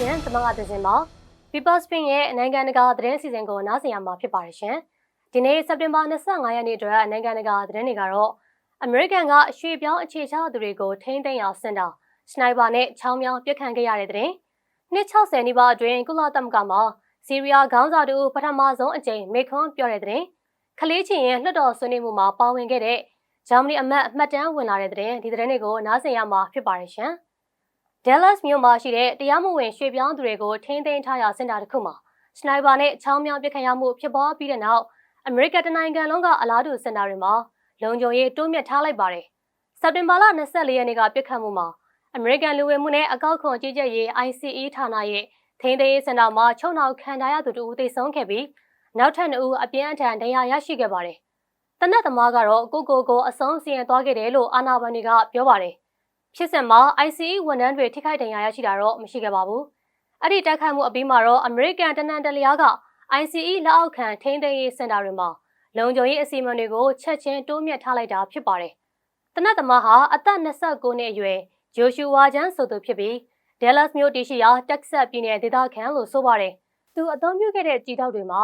ရှင်။သမငါသစဉ်မှာ People Spin ရဲ့နိုင်ငံတကာသတင်းအစီအစဉ်ကိုနားဆင်ရမှာဖြစ်ပါတယ်ရှင်။ဒီနေ့စက်တင်ဘာ25ရက်နေ့အတွက်နိုင်ငံတကာသတင်းတွေကတော့အမေရိကန်ကရွှေပြောင်းအခြေချသူတွေကိုထိန်းသိမ်းအောင်စင်တာစနိုက်ပါနဲ့ချောင်းမြောင်းပစ်ခတ်ခဲ့ရတဲ့တဲ့။နှစ်60နီးပါးအတွင်းကုလသမဂ္ဂမှာစီးရီးယားခေါင်းဆောင်တူပထမဆုံးအကြိမ်မေခွန်းပြောတဲ့တဲ့။ခလေးချင်းရဲ့လွှတ်တော်ဆွေးနွေးမှုမှာပါဝင်ခဲ့တဲ့ဂျာမနီအမတ်မှတ်တမ်းဝင်လာတဲ့တဲ့ဒီသတင်းတွေကိုနားဆင်ရမှာဖြစ်ပါတယ်ရှင်။ Dallas မြို့မှာရှိတဲ့တရားမဝင်ရွှေပြောင်းသူတွေကိုထိန်းသိမ်းထားရာစင်တာတစ်ခုမှာစနိုက်ပါနဲ့ချောင်းမြောင်းပစ်ခတ်ရမှုဖြစ်ပွားပြီးတဲ့နောက်အမေရိကန်နိုင်ငံလုံးကအလားတူစင်တာတွေမှာလုံခြုံရေးတိုးမြှင့်ထားလိုက်ပါတယ်။စက်တင်ဘာလ24ရက်နေ့ကပစ်ခတ်မှုမှာအမေရိကန်လူဝင်မှုနဲ့အကောက်ခွန်ကြီးကြပ်ရေး ICE ဌာနရဲ့ထိန်းသိမ်းရေးစင်တာမှာချုံနောက်ခံထားရသူတို့သိဆုံးခဲ့ပြီးနောက်ထပ်နှစ်ဦးအပြင်းအထန်ဒဏ်ရာရရှိခဲ့ပါတယ်။တနက်သမားကတော့ကိုကိုကိုအဆုံးစီရင်သွားခဲ့တယ်လို့အာဏာပိုင်တွေကပြောပါတယ်။ ဖြစ်စဉ်မှာ ICE ဝန်ထမ်းတွေထိခိုက်ဒဏ်ရာရရှိတာတော့မရှိခဲ့ပါဘူး။အဲ့ဒီတိုက်ခိုက်မှုအပြီးမှာတော့ American တနန်တလျားက ICE လက်အောက်ခံထိန်းသိမ်းရေးစင်တာတွေမှာလုံခြုံရေးအစီအမံတွေကိုချက်ချင်းတိုးမြှင့်ထားလိုက်တာဖြစ်ပါတယ်။တနက်သမားဟာအသက်29နှစ်အရွယ်ဂျိုရှူဝါချန်ဆိုသူဖြစ်ပြီး Dallas မြို့တရှိရာ Texas ပြည်နယ်ဒေသခံလို့ဆိုပါတယ်။သူအသုံးပြုခဲ့တဲ့ကြီးတောက်တွေမှာ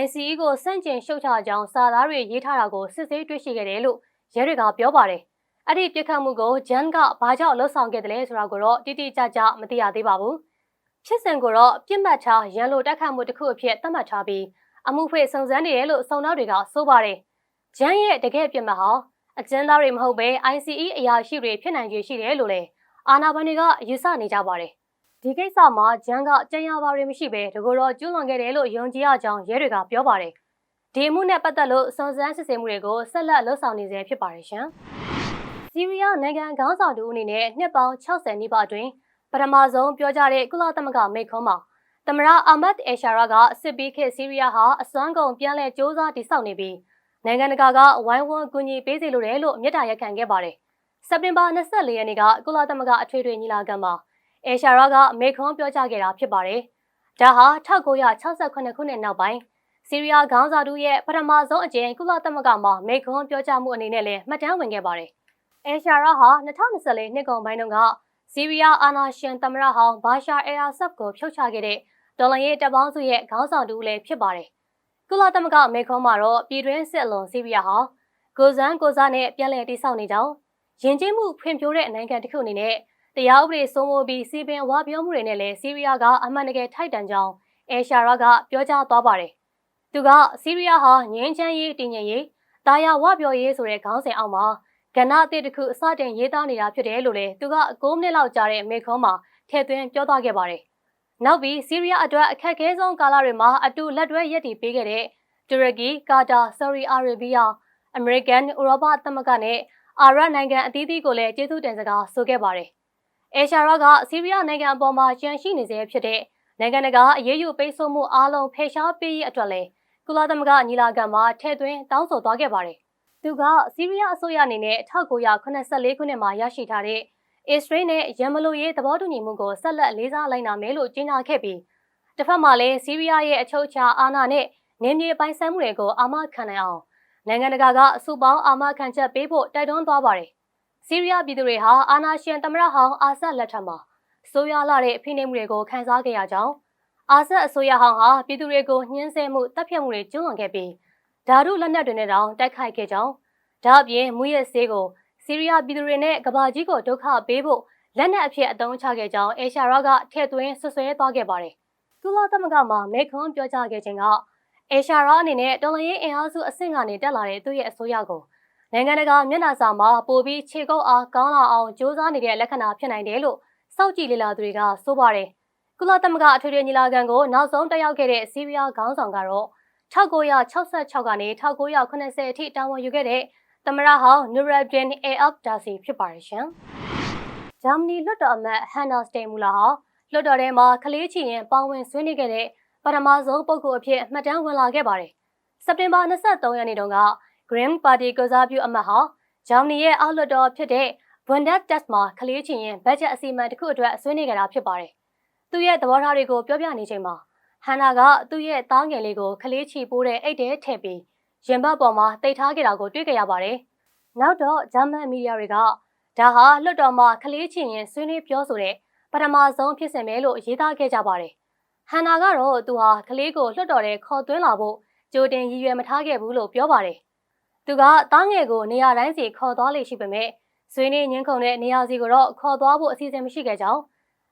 ICE ကိုစန့်ကျင်ရှုတ်ချကြောင်းစာသားတွေရေးထားတာကိုစစ်ဆေးတွေ့ရှိခဲ့တယ်လို့ရဲတွေကပြောပါတယ်။ အဲ့ဒီပြစ်ခတ်မှုကိုဂျန်ကဘာကြောင့်လှုပ်ဆောင်ခဲ့တယ်လဲဆိုတာကိုတော့တိတိကျကျမသိရသေးပါဘူး။ဖြစ်စဉ်ကိုတော့ပြစ်မှတ်ထားရန်လိုတက်ခတ်မှုတစ်ခုအဖြစ်သတ်မှတ်ထားပြီးအမှုဖွေစုံစမ်းနေတယ်လို့စုံသားတွေကဆိုပါတယ်။ဂျန်ရဲ့တကယ်ပြစ်မှတ်ဟာအကျဉ်းသားတွေမဟုတ်ဘဲ ICE အရာရှိတွေဖြစ်နိုင်ခြေရှိတယ်လို့လည်းအာဏာပိုင်တွေကယူဆနေကြပါတယ်။ဒီကိစ္စမှာဂျန်ကကြံရပါတွေမရှိဘဲတကူတော့ကျူးလွန်ခဲ့တယ်လို့ယုံကြည်ရကြောင်းရဲတွေကပြောပါတယ်။ဒီအမှုနဲ့ပတ်သက်လို့စုံစမ်းစစ်ဆေးမှုတွေကိုဆက်လက်လှုပ်ဆောင်နေဆဲဖြစ်ပါတယ်ရှင်။ စီးရီးယားနိုင်ငံခေါင်းဆောင်တူအနေနဲ့နှစ်ပေါင်း60နီးပါးအတွင်းပထမဆုံးပြောကြားတဲ့ကုလသမဂ္ဂမိန့်ခွန်းမှာသမရအာမတ်အရှာရာကစစ်ပြီးခေတ်စီးရီးယားဟာအစွမ်းကုန်ပြန်လည်စ조사တည်ဆောက်နေပြီးနိုင်ငံတကာကဝိုင်းဝန်းကူညီပေးစေလိုတယ်လို့မြစ်တာရက်ခံခဲ့ပါတယ်။စက်တင်ဘာ24ရက်နေ့ကကုလသမဂ္ဂအထွေထွေညီလာခံမှာအရှာရာကမိန့်ခွန်းပြောကြားခဲ့တာဖြစ်ပါတယ်။ဒါဟာ1968ခုနှစ်နောက်ပိုင်းစီးရီးယားခေါင်းဆောင်တူရဲ့ပထမဆုံးအကြိမ်ကုလသမဂ္ဂမှာမိန့်ခွန်းပြောကြားမှုအနေနဲ့လည်းမှတ်တမ်းဝင်ခဲ့ပါတယ်။ အဲရှာရာဟာ2024နှစ်ကုန်ပိုင်းတုန်းကစီးရီးယားအာဏာရှင်သမ္မတဟောင်းဘာရှာအယ်အာဆပ်ကိုဖြုတ်ချခဲ့တဲ့ဒေါ်လာရေးတပ်ပေါင်းစုရဲ့ခေါင်းဆောင်တူလည်းဖြစ်ပါတယ်။ကုလသမဂ္ဂမေခွန်းမှာတော့ပြည်တွင်းစစ်အလွန်စီးရီးယားဟာကိုဇန်ကိုဇာနဲ့ပြန်လည်တိစောက်နေကြောင်းယဉ်ကျေးမှုဖွံ့ဖြိုးတဲ့နိုင်ငံတစ်ခုအနေနဲ့တရားဥပဒေစိုးမိုးပြီးစီပင်ဝါပြောမှုတွေနဲ့လည်းစီးရီးယားကအမှန်တကယ်ထိုက်တန်ကြောင်းအဲရှာရာကပြောကြားသွားပါတယ်။သူကစီးရီးယားဟာငြိမ်းချမ်းရေးတည်ငြိမ်ရေးတာယာဝပြောရေးဆိုတဲ့ခေါင်းစဉ်အောက်မှာ ကဏ္ဍအသစ်တစ်ခုအစတင်ရေးသားနေတာဖြစ်တယ်လို့လည်းသူက9မိနစ်လောက်ကြာတဲ့မေခွန်းမှာထည့်သွင်းပြောသွားခဲ့ပါတယ်။နောက်ပြီးစီးရီးယားအတွက်အခက်အခဲဆုံးကာလတွေမှာအတူလက်တွဲရည်တည်ပေးခဲ့တဲ့တူရကီ၊ကာတာ၊ဆော်ဒီအာရေဗီးယား၊အမေရိကန်၊ဥရောပသမဂ္ဂနဲ့အာရပ်နိုင်ငံအသီးသီးကိုလည်းကျေးဇူးတင်စကားဆိုခဲ့ပါတယ်။အေရှာရာကစီးရီးယားနိုင်ငံအပေါ်မှာကြန့်ရှိနေစေဖြစ်တဲ့နိုင်ငံတကာအရေးယူပိတ်ဆို့မှုအားလုံးဖယ်ရှားပေးရေးအတွက်လည်းကုလသမဂ္ဂညီလာခံမှာထည့်သွင်းတောင်းဆိုသွားခဲ့ပါတယ် သူကစီးရီးယားအစိုးရအနေနဲ့1984ခုနှစ်မှာရရှိထားတဲ့အစ္စရေးနဲ့ယမလိုရေးသဘောတူညီမှုကိုဆက်လက်လေးစားလိုက်နာမယ်လို့ကြေညာခဲ့ပြီးတစ်ဖက်မှာလည်းစီးရီးယားရဲ့အချုပ်အခြာအာဏာနဲ့နေမြေပိုင်ဆိုင်မှုတွေကိုအာမခံနိုင်အောင်နိုင်ငံတကာကအစုပေါင်းအာမခံချက်ပေးဖို့တိုက်တွန်းသွားပါတယ်။စီးရီးယားပြည်သူတွေဟာအာဏာရှင်သမ္မတဟောင်းအာဆတ်လက်ထက်မှာဆိုးရွားလာတဲ့ဖိနှိပ်မှုတွေကိုခံစားခဲ့ရကြောင်းအာဆတ်အစိုးရဟောင်းဟာပြည်သူတွေကိုညှင်းဆဲမှုတပ်ဖြတ်မှုတွေကျူးလွန်ခဲ့ပြီး ဓာတုလက်နက်တွေနဲ့တောင်တိုက်ခိုက်ခဲ့ကြောင်းဒါအပြင်မူရဲ့ဆေးကိုစီးရီးယားပြည်သူတွေနဲ့ကဘာကြီးကိုဒုက္ခပေးဖို့လက်နက်အဖြစ်အသုံးချခဲ့ကြောင်းအေရှာရာကထည့်သွင်းဆွဆွဲသွားခဲ့ပါတယ်။ကုလသမဂ္ဂမှာမေခွန်းပြောကြားခဲ့ခြင်းကအေရှာရာအနေနဲ့တော်လရင်အင်အားစုအဆင့်ကနေတက်လာတဲ့သူ့ရဲ့အစိုးရကိုနိုင်ငံတကာမျက်နှာစာမှာပိုပြီးခြေကုပ်အားကောင်းလာအောင်စ조사နေတဲ့လက္ခဏာဖြစ်နိုင်တယ်လို့စောင့်ကြည့်လေ့လာသူတွေကဆိုပါတယ်။ကုလသမဂ္ဂအထွေထွေညီလာခံကိုနောက်ဆုံးတက်ရောက်ခဲ့တဲ့စီးရီးယားခေါင်းဆောင်ကတော့ 1966ကနေ1980အထိတာဝန်ယူခဲ့တဲ့သမရဟောင်းနူရဒင်အေအော့ဒါစီဖြစ်ပါတယ်ရှင်။ဂျာမနီလွှတ်တော်အမတ်ဟန်နာစတေမူလာဟာလွှတ်တော်ထဲမှာကလေးချီရင်ပါဝင်ဆွေးနွေးခဲ့တဲ့ပထမဆုံးပုဂ္ဂိုလ်အဖြစ်မှတ်တမ်းဝင်လာခဲ့ပါတယ်။စက်တင်ဘာ23ရက်နေ့တုန်းက Green Party ကစားပြုအမတ်ဟာဂျာမနီရဲ့အောက်လွှတ်တော်ဖြစ်တဲ့ Bundestag မှာကလေးချီရင်ဘတ်ဂျက်အစီအမံတစ်ခုအတွက်ဆွေးနွေးကြတာဖြစ်ပါတယ်။သူ့ရဲ့သဘောထားတွေကိုပြောပြနေချိန်မှာ ဟန်နာကသူ့ရဲ့သားငယ်လေးကိုကလေးချီပိုးတဲ့အိတ်ထဲထည့်ပြီးရင်ဘတ်ပေါ်မှာတိတ်ထားခဲ့တာကိုတွေ့ကြရပါတယ်။နောက်တော့ဂျာမန်မီဒီယာတွေကဒါဟာလွှတ်တော်မှာကလေးချင်းရင်ဆွေးနွေးပြောဆိုတဲ့ပပထမဆုံးဖြစ်စဉ်ပဲလို့ရေးသားခဲ့ကြပါတယ်။ဟန်နာကတော့သူဟာကလေးကိုလွတ်တော်တဲ့ခေါ်သွင်းလာဖို့ကြိုတင်ရည်ရွယ်မထားခဲ့ဘူးလို့ပြောပါတယ်။သူကတားငယ်ကိုနေရာတိုင်းစီခေါ်သွားလေရှိပေမဲ့ဆွေးနွေးညှင်းခုန်တဲ့နေရာစီကိုတော့ခေါ်သွားဖို့အစီအစဉ်မရှိခဲ့ကြောင်း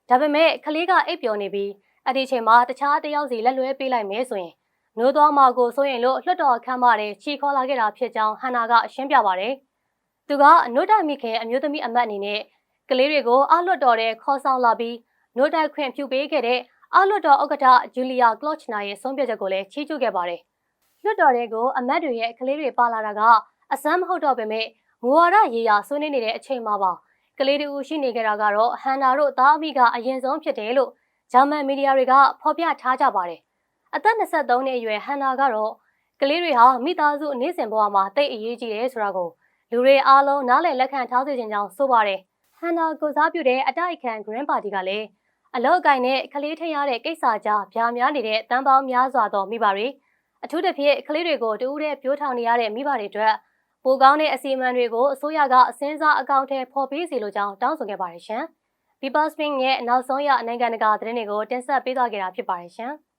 ဒါပေမဲ့ကလေးကအိပ်ပျော်နေပြီး အဲ့ဒီချိန်မှာတခြားတယောက်စီလက်လွဲပေးလိုက်မယ်ဆိုရင်နိုးသွားမှာကိုစိုးရင်လို့လွှတ်တော်ခမ်းမတွေချီခေါ်လာခဲ့တာဖြစ်ကြောင်းဟန်နာကအရှင်းပြပါတယ်။သူကအနုတ္တမိခင်အမျိုးသမီးအမတ်အနေနဲ့ကလေးတွေကိုအလွတ်တော်တဲ့ခေါ်ဆောင်လာပြီးနို့တိုက်ခွင့်ပြုပေးခဲ့တဲ့အလွတ်တော်ဥက္ကဋ္ဌဂျူလီယာကလော့ချ်နာရဲ့ဆုံးဖြတ်ချက်ကိုလည်းချီးကျူးခဲ့ပါတယ်။လွတ်တော်တွေကိုအမတ်တွေရဲ့ကလေးတွေပါလာတာကအစမ်းမဟုတ်တော့ပေမဲ့မူဝါဒရေးရာဆွေးနွေးနေတဲ့အချိန်မှာပါကလေးတူရှိနေကြတာကတော့ဟန်နာတို့သားအမိကအရင်ဆုံးဖြစ်တယ်လို့ ဂျာမန်မီဒီယာတွေကဖော်ပြထားကြပါတယ်။အသက်23နှစ်အရွယ်ဟန်နာကတော့ကလေးတွေဟာမိသားစုနေ့စဉ်ဘဝမှာတိတ်အရေးကြီးတယ်ဆိုတာကိုလူတွေအားလုံးနားလည်လက်ခံထားစေချင်ကြောင်းဆိုပါတယ်။ဟန်နာကိုစားပြုတဲ့အတိုက်အခံ Green Party ကလည်းအလောက်အကင်နဲ့ကလေးထရတဲ့ကိစ္စကြားဗျာများနေတဲ့တန်ပေါင်းများစွာသောမိဘတွေအထူးသဖြင့်ကလေးတွေကိုတူးတဲ့ပြိုးထောင်နေရတဲ့မိဘတွေအတွက်ပိုကောင်းတဲ့အစီအမံတွေကိုအစိုးရကအစင်းစားအကောင့်ထဲပေါ်ပေးစီလိုကြောင်းတောင်းဆိုခဲ့ပါတယ်ရှင်။ People Spring ရဲ့နောက်ဆုံးရနိုင်ငံတကာသတင်းတွေကိုတင်ဆက်ပေးသွားကြတာဖြစ်ပါတယ်ရှင်။